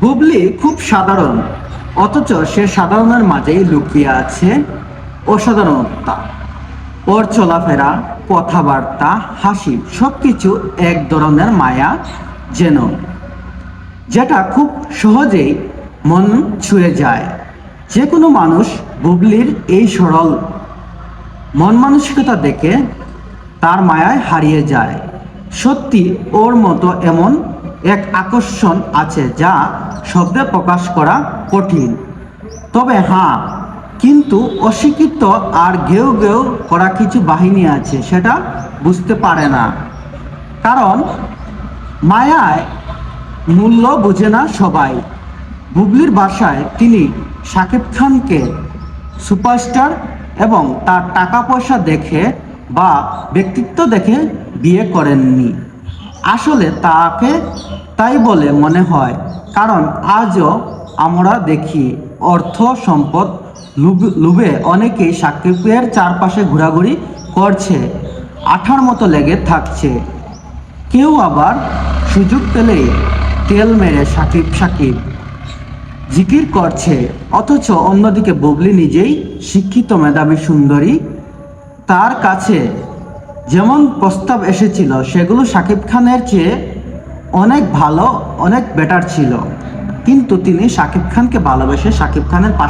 বুবলি খুব সাধারণ, অথচ সে সাধারণের মাঝেই লুকিয়ে আছে অসাধারণতা। ওর চলাফেরা, কথাবার্তা, হাসি, সবকিছু এক ধরনের মায়া যেন, যেটা খুব সহজেই মন ছুঁয়ে যায়। যে কোনো মানুষ বুবলির এই সরল মন মানসিকতা দেখে তার মায়ায় হারিয়ে যায়। সত্যি ওর মতো এমন এক আকর্ষণ আছে যা শব্দে প্রকাশ করা কঠিন। তবে হ্যাঁ কিন্তু অশিক্ষিত আর ঘেউ ঘেউ করা কিছু বাহিনী আছে, সেটা বুঝতে পারে না। কারণ মায়ায় মূল্য বোঝে না সবাই। বুবলির বাসায় তিনি শাকিব খানকে সুপারস্টার এবং তার টাকা পয়সা দেখে বা ব্যক্তিত্ব দেখে বিয়ে করেননি। আসলে তাকে তাই বলে মনে হয়, কারণ আজও আমরা দেখি অর্থ সম্পদ লুব- অনেকেই সাকিবের চারপাশে ঘোরাঘুরি করছে, আঠার মতো লেগে থাকছে। কেউ আবার সুযোগ পেলেই তেল মেরে সাকিব সাকিব জিকির করছে, অথচ অন্যদিকে বুবলি নিজেই শিক্ষিত, মেধাবী, সুন্দরী। তার কাছে যেমন প্রস্তাব এসেছিল, সেগুলো সাকিব খানের চেয়ে অনেক ভালো, অনেক বেটার ছিল। কিন্তু তিনি সাকিব খানকে ভালোবেসে সাকিব খানের পাশে